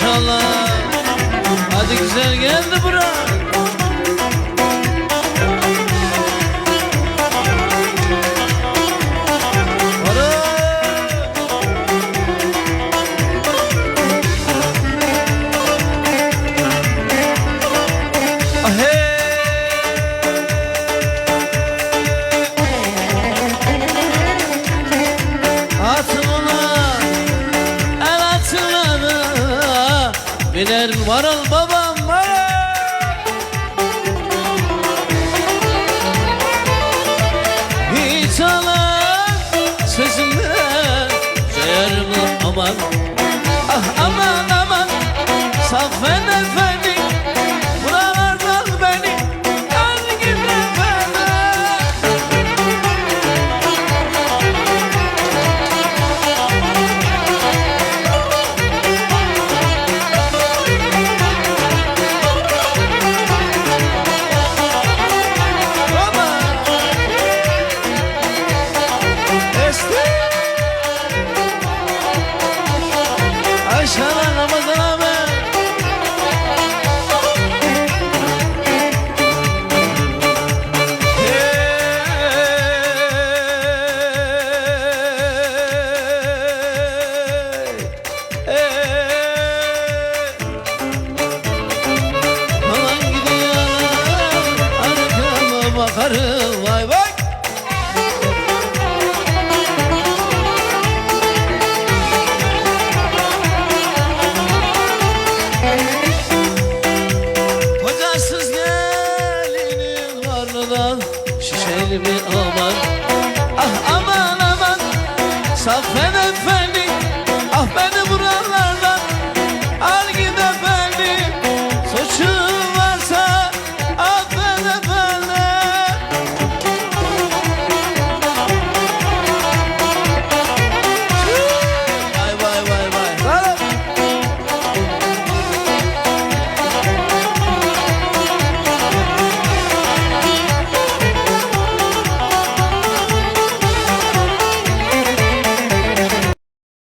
çalar Hadi güzel geldi bura. Ah, Atın ona. Gider varıl babam varıl. Hiç alan sözümde Ceyar mı aman. Ah aman aman. Saffen efendim bakarım vay vay. Kocasız gelinin karnına şişer aman